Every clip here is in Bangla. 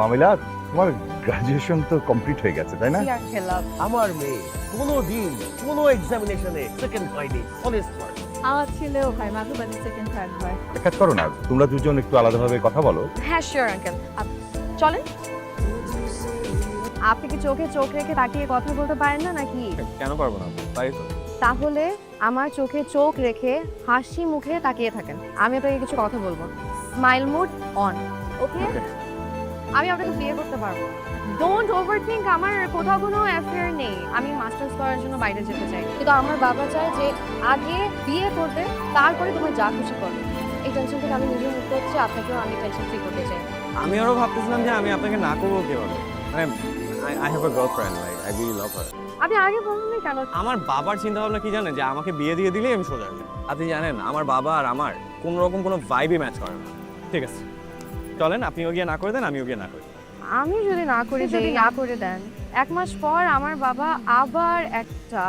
মামিলা তোমার গ্রাজুয়েশন তো কমপ্লিট হয়ে গেছে তাই না? আমার মেয়ে কোনো দিন কোনো এক্সামিনেশনে সেকেন্ড হয়নি অনেস্ট ওয়ার্ড আমার ছেলেও হয় মাঝে মাঝে সেকেন্ড থার্ড হয়। এক কাজ করো না তোমরা দুজন একটু আলাদাভাবে কথা বলো। হ্যাঁ শিওর আঙ্কেল চলেন। আপনি কি চোখে চোখ রেখে তাকিয়ে কথা বলতে পারেন না নাকি? কেন পারব না তাই তো। তাহলে আমার চোখে চোখ রেখে হাসি মুখে তাকিয়ে থাকেন। আমি আপনাকে কিছু কথা বলব। স্মাইল মুড অন ওকে আমি আপনাকে বিয়ে করতে পারব ডোন্ট ওভার থিঙ্ক আমার কোথাও কোনো অ্যাফেয়ার নেই। আমি মাস্টার্স করার জন্য বাইরে যেতে চাই। কিন্তু আমার বাবা চায় যে আগে বিয়ে করবে তারপরে তোমার যা খুশি করবে। এই টেনশন থেকে আমি নিজে মুক্ত হচ্ছে আপনাকেও আমি টেনশন ফ্রি করতে চাই। আমি আরও ভাবতেছিলাম যে আমি আপনাকে না করব কীভাবে? মানে I have a girlfriend like I really love her আপনি আগে বলুন কেন? আমার বাবার চিন্তা ভাবনা কি জানেন? যে আমাকে বিয়ে দিয়ে দিলেই আমি সোজা আপনি জানেন আমার বাবা আর আমার কোনো রকম কোনো ভাইবই ম্যাচ করে না। ঠিক আছে। চলেন আপনিও গিয়ে না করে দেন আমিও গিয়ে না করি। আমি যদি না করে যদি না করে দেন এক মাস পর আমার বাবা আবার একটা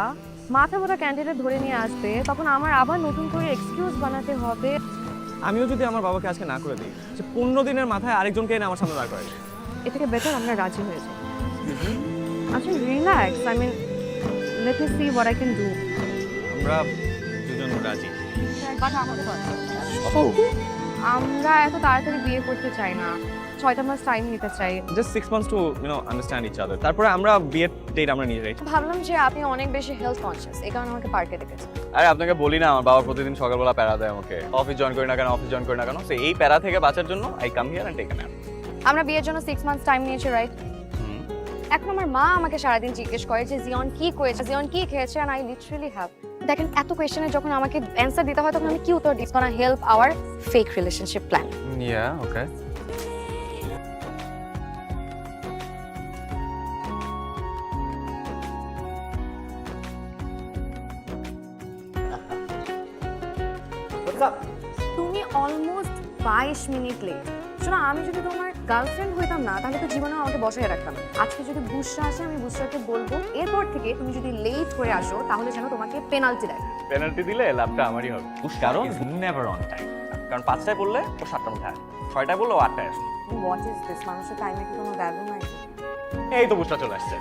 মাথা মোটা ক্যান্ডিডেট ধরে নিয়ে আসবে তখন আমার আবার নতুন করে এক্সকিউজ বানাতে হবে। আমিও যদি আমার বাবাকে আজকে না করে দিই সে পনেরো দিনের মাথায় আরেকজনকে এনে আমার সামনে দাঁড় করে এ থেকে বেটার আমরা রাজি হয়ে যাই। আচ্ছা relax I mean let me see what I can do আমরা দুজন রাজি। কথা আমাকে বল আমরা এত তাড়াতাড়ি বিয়ে করতে চাই না। ছয়টা মাস টাইম নিতে চাই। Just six months to you know understand each other তারপরে আমরা বিয়ের ডেট আমরা নিয়ে যাই। ভাবলাম যে আপনি অনেক বেশি হেলথ কনসিয়াস এই কারণে আমাকে পার্কে ডেকেছেন আরে আপনাকে বলি না আমার বাবা প্রতিদিন সকালবেলা প্যারা দেয় আমাকে। অফিস জয়েন করি না কেন অফিস জয়েন করি না কেন? সে এই প্যারা থেকে বাঁচার জন্য I come here and take a আমরা বিয়ের জন্য সিক্স মান্থস টাইম নিয়েছি রাইট এখন আমার মা আমাকে সারাদিন জিজ্ঞেস করে যে জিয়ন কি করেছে? জিয়ন কি খেয়েছে? And আই লিটারালি হ্যাভ দেখেন এত কোয়েশ্চেনে যখন আমাকে অ্যান্সার দিতে হয় তখন আমি কি উত্তর দিই? Gonna help our fake relationship plan yeah okay তুমি অলমোস্ট বাইশ মিনিট লেট শোনো আমি যদি তোমার গার্লফ্রেন্ড হইতাম না তাহলে তো জীবনে আমাকে বসায় রাখতাম। আজকে যদি বুসরা আসে আমি বুসরাকে বলব এরপর থেকে তুমি যদি লেট করে আসো তাহলে যেন তোমাকে পেনাল্টি দেয়। পেনাল্টি দিলে লাভটা আমারই হবে। কারণ নেভার অন টাইম কারণ পাঁচটায় বললে ও সাতটার মধ্যে আসবে ছয়টায় বললে ও আটটায় আসবে হোয়াট ইজ দিস মানুষের টাইমে কি কোনো ভ্যালু নাই? এই তো বুঝটা চলে আসছে।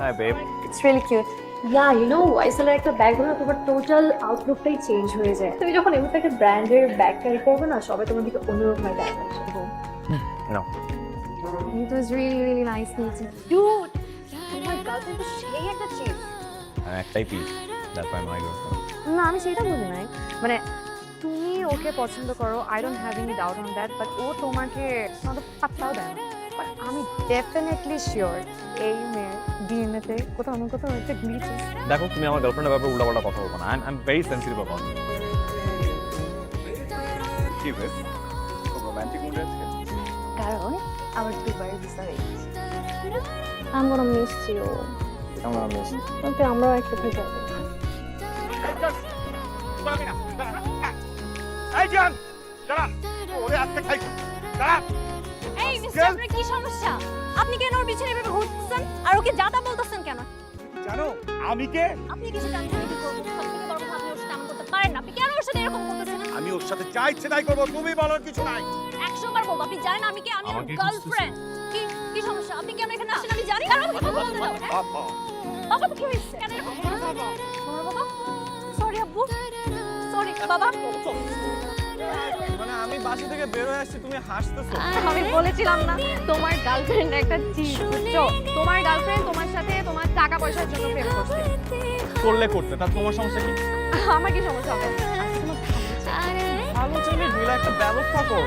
হ্যাঁ babe it's really cute yeah you know ওয়াইসেলের একটা ব্যাগ হলো তোমার টোটাল আউটলুকটাই চেঞ্জ হয়ে যায়। তুমি যখন এমনিতে একটা ব্র্যান্ডের ব্যাগ ক্যারি করবে না সবাই তোমার দিকে অন্যরকম একটা attention নাও It was really, really nice meeting you. Dude, তোমার গার্লফ্রেন্ড তো সেই একটা চিপ আমি একটাই piece that's my my girlfriend না আমি সেটা বলি নাই। মানে তুমি ওকে পছন্দ করো I don't have any doubt on that but ও তোমাকে তোমাকে পাত্তাও দেয় না। বাট আমি ডেফিনেটলি শিওর এই মেয়ের ডিএনএতে কোথাও না কোথাও একটা গ্লিচ দেখো তুমি আমার গার্লফ্রেন্ডের ব্যাপারে উল্টাপাল্টা কথা বলব না। I am very sensitive about কি বেশ রোমান্টিক মুড আছে? কারণ আমার দুবার ভিসা হয়ে গেছে। I'm gonna miss you. আমার মিস। তবে আমরাও একসাথে যাব। এই জান দাঁড়া ওরে আজকে খাই। দাঁড়া এই মিস্টার আপনার কি সমস্যা? আপনি কেন ওর পিছনে এভাবে ঘুরতেছেন? আর ওকে যাতা বলতেছেন কেন? জানো আমি কে? আপনি কিছু জানেন না কি করবেন সব বড় কথা আপনি ওর সাথে এমন করতে পারেন না। আপনি কেন ওর সাথে এরকম করতেছেন? আমি ওর সাথে যা ইচ্ছে তাই করব তুমি বলার কিছু নাই। একশো বার বলব আপনি জানেন আমি কি? আমি ওর গার্লফ্রেন্ড কি কি সমস্যা? আপনি কেন এখানে আসেন? আমি জানি আর আমাকে কথা বলতে দাও? বাবা বাবা তো কি হয়েছে কেন এরকম করছেন? তোমার বাবা সরি আব্বু সরি বাবা মানে আমি বাসা থেকে বের হয়ে আসছি তুমি হাসতেছো। আমি বলেছিলাম না তোমার গার্লফ্রেন্ড একটা চিজ বুঝছ? তোমার গার্লফ্রেন্ড তোমার সাথে তোমার টাকা পয়সার জন্য প্রেম করছে। করলে করতে তার তোমার সমস্যা কি? আমার কি সমস্যা হবে? ভালো একটা ব্যবস্থা করো।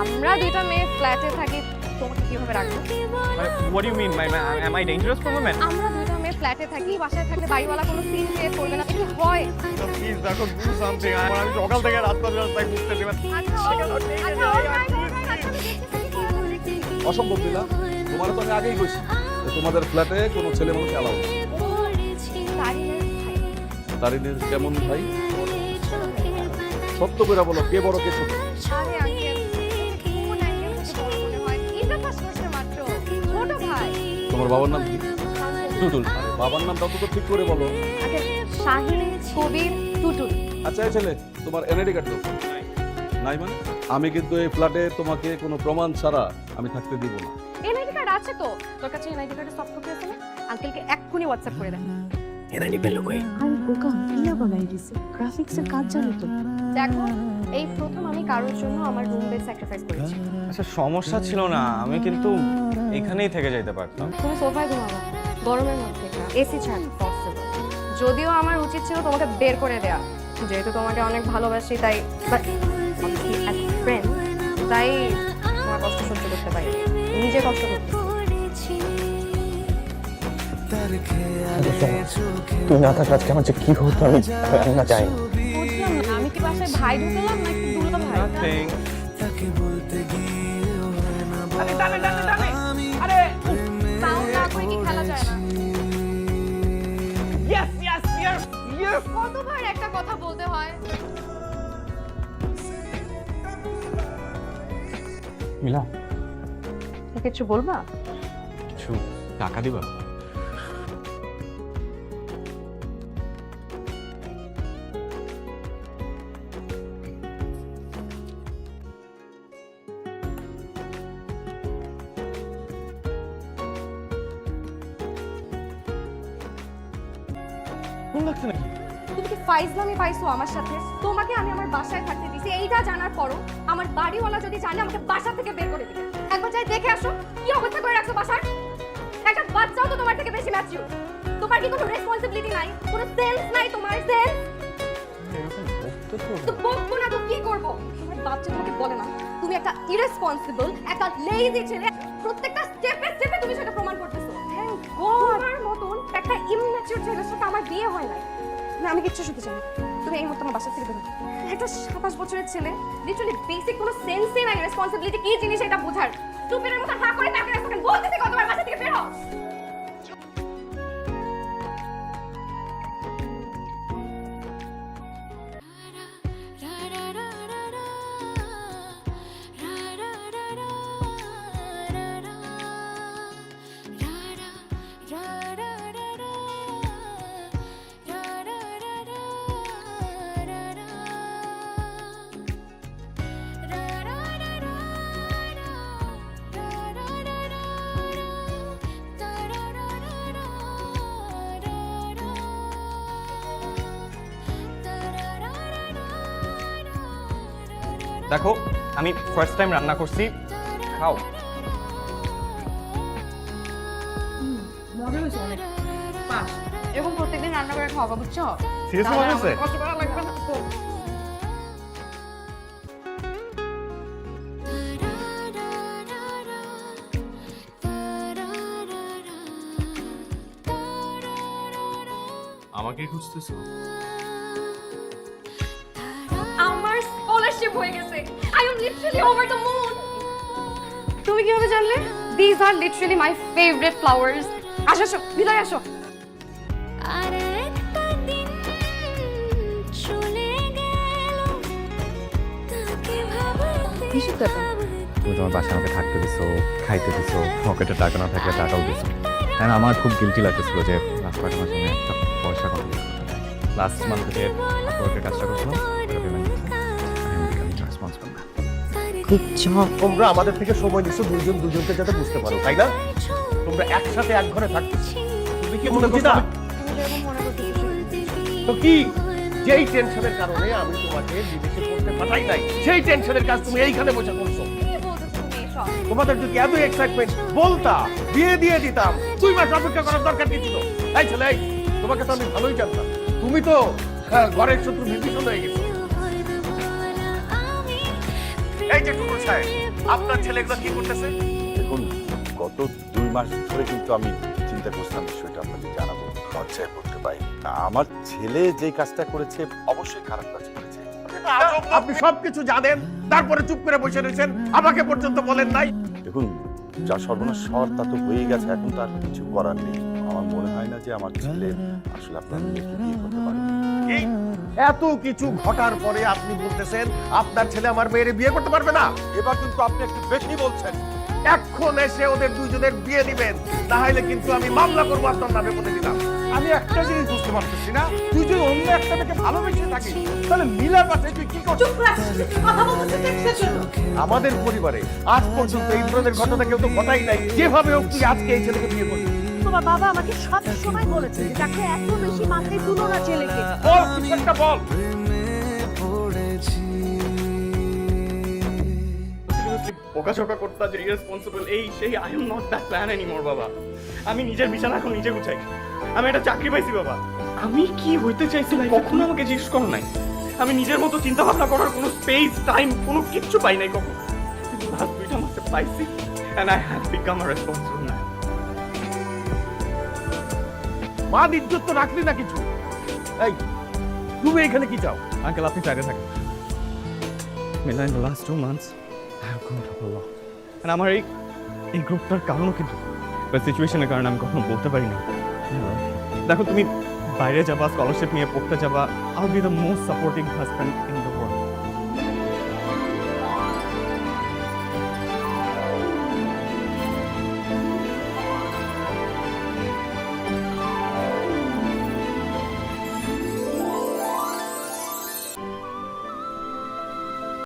আমরা দুইটা মেয়ে ফ্ল্যাটে থাকি তোমাকে কীভাবে রাখব? মানে what you mean my am I dangerous for women আমরা ফ্ল্যাটে থাকি বাসায় থাকলে বাড়িওয়ালা কোনো সিন ক্রিয়েট করবে না এটা কি হয় প্লিজ দেখো ডু সামথিং আমি সকাল থেকে দিবেন আচ্ছা, আচ্ছা, alright, alright, আচ্ছা, আমি দেখতেছি। অসম্ভব দিলা তোমার তো আমি আগেই কইছি তোমাদের ফ্ল্যাটে কোনো ছেলে মানুষ অ্যালাউ তারিনের কেমন ভাই সত্য করে বলো কে বড় কে ছোট মনে হয়? তোমার বাবার নাম কি টুটুল বাবার নাম নামটা তো ঠিক করে বলো। আগে শাহিন কবির টুটুল। আচ্ছা এই ছেলে তোমার এনআইডি কার্ড দাও। নাই মানে? আমি কিন্তু এই ফ্ল্যাটে তোমাকে কোনো প্রমাণ ছাড়া আমি থাকতে দিব না। এনআইডি কার্ড আছে তো? তোর কাছে এনআইডি কার্ডের সফট কপি আছে না? আঙ্কেলকে এক্ষুনি হোয়াটসঅ্যাপ করে দেন এনানি পেল কই? আমি বোকা ইয়া বানাই দিছে গ্রাফিক্সের কাজ জানি তো। দেখো এই প্রথম আমি কারোর জন্য আমার রুম বেড স্যাক্রিফাইস করেছি। আচ্ছা সমস্যা ছিল না আমি কিন্তু এখানেই থেকে যাইতে পারতাম। তুমি সোফায় ঘুমাবো গরমের মধ্যে এসি ছাড় পসিবল যদিও আমার উচিত ছিল তোমাকে বের করে দেয়া যেহেতু তোমাকে অনেক ভালোবাসি তাই ফ্রেন্ড তাই তোমার কষ্ট সহ্য করতে পারি নিজে কষ্ট করতে তুই না থাকলে আজকে আমার যে কি হতো আমি না চাই আমি কি বাসায় ভাই ঢুকলাম নাকি দুলো ভাই কতবার একটা কথা বলতে হয়? মিলা। কিছু বলবা? কিছু টাকা দিবা? কোন লাগছে নাকি? ফাইজলামি পাইছো আমার সাথে? তোমাকে আমি আমার বাসায় থাকতে দিছি। এইটা জানার পরও আমার বাড়িওয়ালা যদি জানে আমাকে বাসা থেকে বের করে দিবে। একবার যাই দেখে আসো কি অবস্থা করে রাখছো বাসার? একটা বাচ্চাও তো তোমার থেকে বেশি ম্যাচিউর তোমার কি কোনো রেসপন্সিবিলিটি নাই? কোনো সেন্স নাই তোমার সেন্স তো বকবো না তো কি করব? তোমার বাচ্চা তোমাকে বলে না। তুমি একটা ইরেসপন্সিবল একটা লেজি ছেলে। প্রত্যেকটা স্টেপে স্টেপে তুমি সেটা প্রমাণ করতেছো। থ্যাংক গড তোমার মতন একটা ইমম্যাচিউর ছেলের সাথে আমার বিয়ে হয় নাই। না, আমি কিচ্ছু শুনতে চাই তুমি এই মুহূর্তে আমার বাসা থেকে বেরো একটা সাতাশ বছরের ছেলে লিটারালি বেসিক কোনো সেন্সই নাই রেসপন্সিবিলিটি কি জিনিস এটা বোঝার। টুপির মতো হা করে তাকে বলতেছি কতবার বাসা থেকে বেরো দেখো আমি ফার্স্ট টাইম রান্না করছি। খাও। মজা হয়েছে অনেক। পাস এরকম প্রত্যেকদিন রান্না করে খাওয়াবো বুঝছ? Seriously মজা হয়েছে? কষ্ট করা লাগবে না আমাকে খুঁজতেছো? স্কলারশিপ হয়ে গেছে। I am literally over the moon তুমি কীভাবে জানলে? This are literally my favourite flowers আসো আসো ভিতরে আসো। ব্যাপার? তুমি তোমার বাসায় আমাকে থাকতে দিছো খাইতে দিছো পকেটে টাকা না থাকলে টাকাও দিছো। তাই আমার খুব গিলটি লাগতেছিল যে লাস্ট কয়েক মাসে একটা পয়সা কম লাস্ট মান্থ কাজটা করছিলাম। তোমরা আমাদের থেকে সময় দিচ্ছ দুজন দুজনকে যাতে বুঝতে পারো তাই না? তোমরা একসাথে এক ঘরে থাকছো তুমি কি মনে করছ? তো কি? যেই টেনশনের কারণে আমি তোমাকে বিদেশে পড়তে পাঠাই নাই সেই টেনশনের কাজ তুমি এইখানে বসে করছ। তোমাদের যদি এত এক্সাইটমেন্ট বলতা বিয়ে দিয়ে দিতাম দুই মাস অপেক্ষা করার দরকার কি ছিল? এই ছেলে তোমাকে তো আমি ভালোই জানতাম। তুমি তো হ্যাঁ, ঘরের শত্রু বিভীষণ হয়ে গেছো। এই যে টুকুর সাহেব আপনার ছেলে এগুলো কি করতেছে? দেখুন গত দুই মাস ধরে কিন্তু আমি চিন্তা করছিলাম বিষয়টা আপনাকে জানাব লজ্জায় বলতে পারি আমার ছেলে যে কাজটা করেছে অবশ্যই খারাপ কাজ করেছে। আপনি সবকিছু জানেন তারপরে চুপ করে বসে রয়েছেন আমাকে পর্যন্ত বলেন নাই। দেখুন যা সর্বনাশ হওয়ার তা তো হয়ে গেছে এখন তার কিছু করার নেই। আমার মনে হয় না যে আমার ছেলে আসলে আপনার মেয়েকে বিয়ে করতে পারে? এত কিছু ঘটার পরে আপনি বলতেছেন আপনার ছেলে আমার মেয়ের বিয়ে করতে পারবে না এবার কিন্তু আপনি একটু বেশি বলছেন এখন এসে ওদের দুজনের বিয়ে দিবেন তাহলে কিন্তু আমি মামলা করব আপনার নামে বলে দিলাম আমি একটা জিনিস বুঝতে পারতেছি না তুই যদি অন্য একটা মেয়েকে ভালোবেসে থাকিস তাহলে মিলার পাশে তুই কি করছিস আমাদের পরিবারে আজ পর্যন্ত এই ঘটনা কেউ তো ঘটাই নাই যেভাবে হোক তুই আজকে এই ছেলেকে বিয়ে করবি তোমার বাবা আমাকে সব সময় বলেছে তাকে এত বেশি মাথায় তুলো না ছেলেকে। বল একটা বল। বোকাঝোকা যে এই সেই I am not that plan anymore বাবা। আমি নিজের বিছানা এখন নিজে গুছাই। আমি একটা চাকরি পাইছি, বাবা। আমি কি হইতে চাইছি কখনো আমাকে জিজ্ঞেস করো নাই। আমি নিজের মতো চিন্তা ভাবনা করার কোনো স্পেস টাইম কোনো কিচ্ছু পাই নাই কখনো। লাস্ট দুইটা মাসে পাইছি and I have become a responsible মা ইজ্জত তো রাখলি না কিছু? এই তুমি এখানে কি চাও? আঙ্কেল আপনি সাইডে থাকেন। Mila in the last two months I have gone to lot and আমার এই এই গ্রুপটার কারণও কিন্তু বা সিচুয়েশনের কারণে আমি কখনো বলতে পারি না দেখো তুমি বাইরে যাবা স্কলারশিপ নিয়ে পড়তে যাবা I will be the most supporting husband in